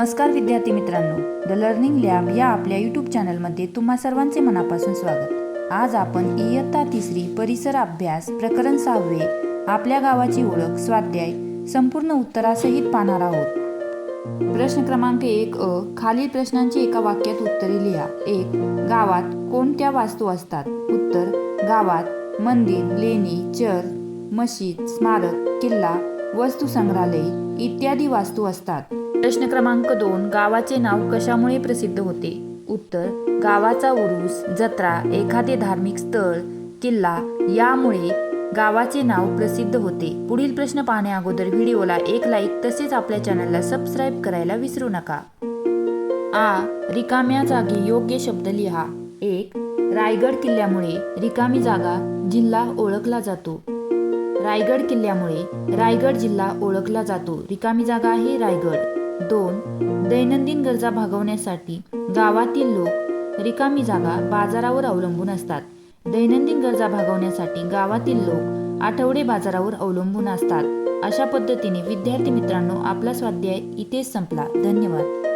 नमस्कार विद्यार्थी मित्रांनो द लर्निंग लॅब या आपल्या यूट्यूब चॅनलमध्ये तुम्हा सर्वांचे मनापासून स्वागत. आज आपण इयत्ता तिसरी परिसर अभ्यास प्रकरण सहावे आपल्या गावाची ओळख स्वाध्याय संपूर्ण उत्तरासहित पाहणार आहोत. प्रश्न क्रमांक एक अ खालील प्रश्नांची एका वाक्यात उत्तरे लिहा. एक गावात कोणत्या वास्तू असतात? उत्तर गावात मंदिर लेणी चर्च मशीद स्मारक किल्ला वस्तू संग्रहालय इत्यादी वास्तू असतात. प्रश्न क्रमांक दोन गावाचे नाव कशामुळे प्रसिद्ध होते? उत्तर गावाचा उरूस जत्रा एखादे धार्मिक स्थळ किल्ला यामुळे गावाचे नाव प्रसिद्ध होते. पुढील प्रश्न पाहण्या अगोदर व्हिडिओला एक लाईक तसेच आपल्या चॅनलला सबस्क्राईब करायला विसरू नका. आ रिकाम्या जागी योग्य शब्द लिहा. एक रायगड किल्ल्यामुळे रिकामी जागा जिल्हा ओळखला जातो. रायगड किल्ल्यामुळे रायगड जिल्हा ओळखला जातो. रिकामी जागा आहे रायगड. दोन दैनंदिन गरजा भागवण्यासाठी गावातील लोक रिकामी जागा बाजारावर अवलंबून असतात. दैनंदिन गरजा भागवण्यासाठी गावातील लोक आठवडे बाजारावर अवलंबून असतात. अशा पद्धतीने विद्यार्थी मित्रांनो आपला स्वाध्याय इथेच संपला. धन्यवाद.